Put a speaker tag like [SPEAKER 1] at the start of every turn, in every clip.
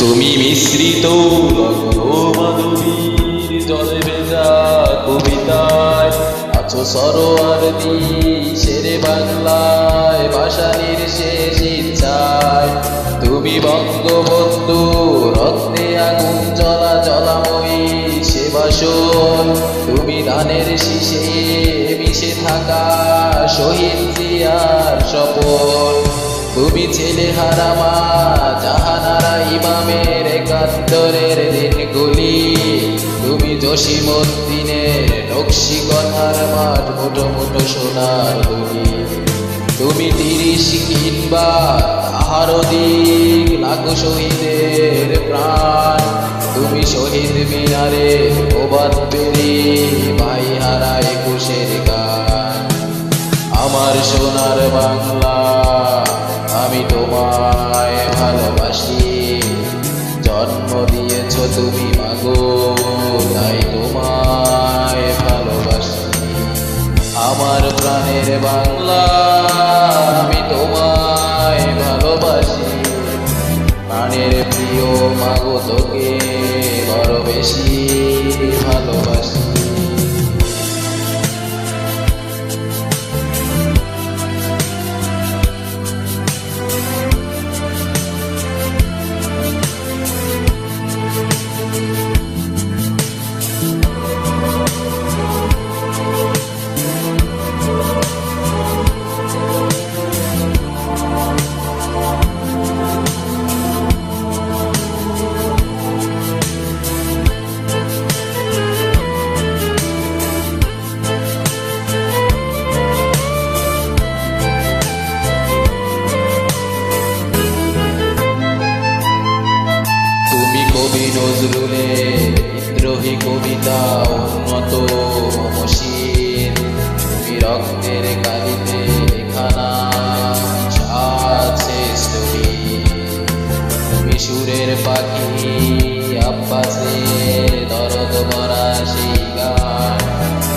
[SPEAKER 1] তুমি মিশ্রিত মাধবীর জলে ভেজা কবিতায় আছো সরোয়ার শেরে বাংলায় ভাষানির শেষ ইচ্ছায়। তুমি বঙ্গবন্ধু রক্তে আগুন জ্বলা জলাময়ী সেবাসন। তুমি ধানের শীষে মিশে থাকা শহীদ জিয়ার স্বপন তুমি ছেলে হারামা জাহানারা ইমামের একাত্তরের দিনগুলি। তুমি জসিমুদ্দিনের নকশি কথার মাঠ, মোটো মোটো সোনার দুলি তুমি তিরিশ কিংবা তাহারও দিক লাখো শহীদের প্রাণ। তুমি শহীদ মিনারে ওবাদ পেরি ভাই হারা একুশের গান। আমার সোনার বাংলা বাংলা আমি তোমায় ভালোবাসি। প্রাণের প্রিয় মাগো তোকে বড় বেশি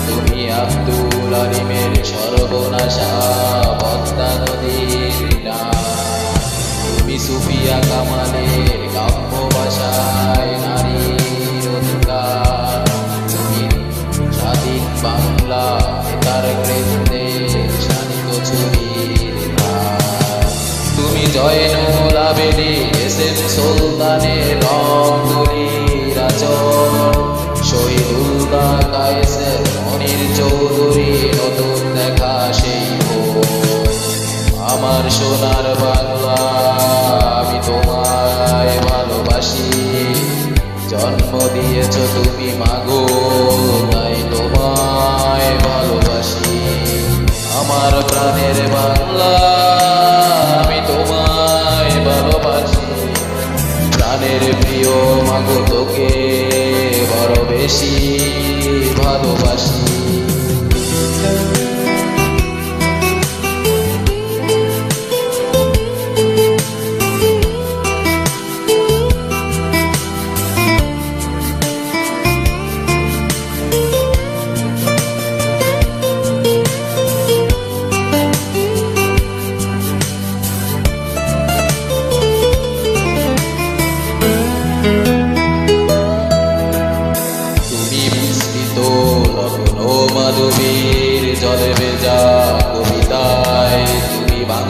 [SPEAKER 1] তুমি আব্দুল আলিমের সর্বনাশা পদ্মা নদীর তুমি সুফিয়া কামালের কাব্য ভাষায় নারীর সুলতানের রং তুলির আচর শহীদুল্লাহ কায়েসের মনির চৌধুরী নতুন দেখা সেই আমার সোনার বাংলা আমি তোমায় ভালোবাসি জন্ম দিয়েছ তুমি মাগো, তাই তোমায় ভালোবাসি। আমার প্রাণের বাংলা ভালোবাসি।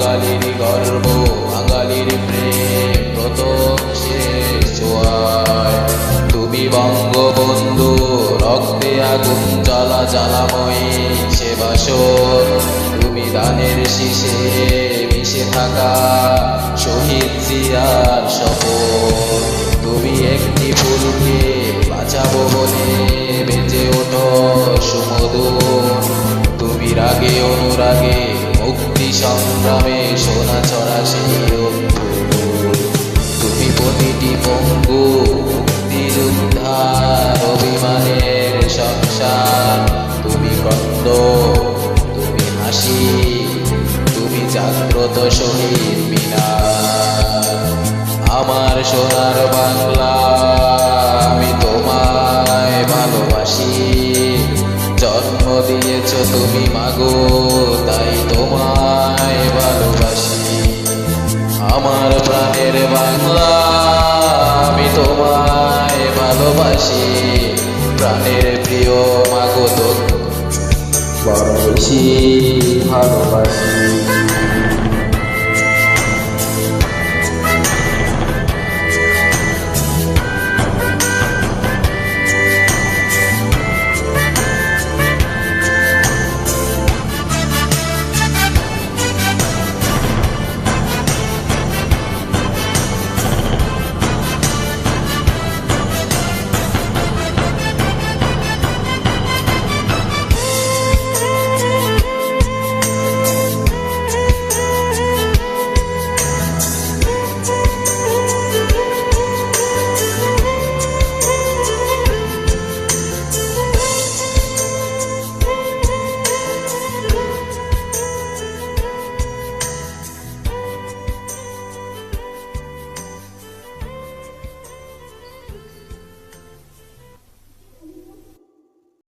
[SPEAKER 1] বাঙালির গর্ব বাঙালির প্রেম প্রথম শেষ ছোঁয়ায় তুমি বঙ্গবন্ধু, রক্তে আগুন জ্বালা জ্বালাময়ী সেবাসন তুমি দানের শীষে মিশে থাকা শহীদ জিয়ার শপথ। তুমি একটি ফুলকে বাঁচাবো বলে বেঁচে ওঠো সুমধুর। তুমি রাগে অনুরাগে সংগ্রামে সোনা ছড়া অভ্যুর। তুমি প্রতিটি পঙ্গু মুক্তিযোদ্ধার অভিমানের সংসার। তুমি কন্দ তুমি হাসি, তুমি জাগ্রত শহীদ মিনার। আমার সোনার বাংলা, আমি তোমায় ভালোবাসি। জন্ম দিয়েছ তুমি মাগো, তাই তোমায় আমার প্রাণের বাংলা আমি তোমায় ভালোবাসি। প্রাণের প্রিয় মাগো তো ভালোবাসি ভালোবাসি।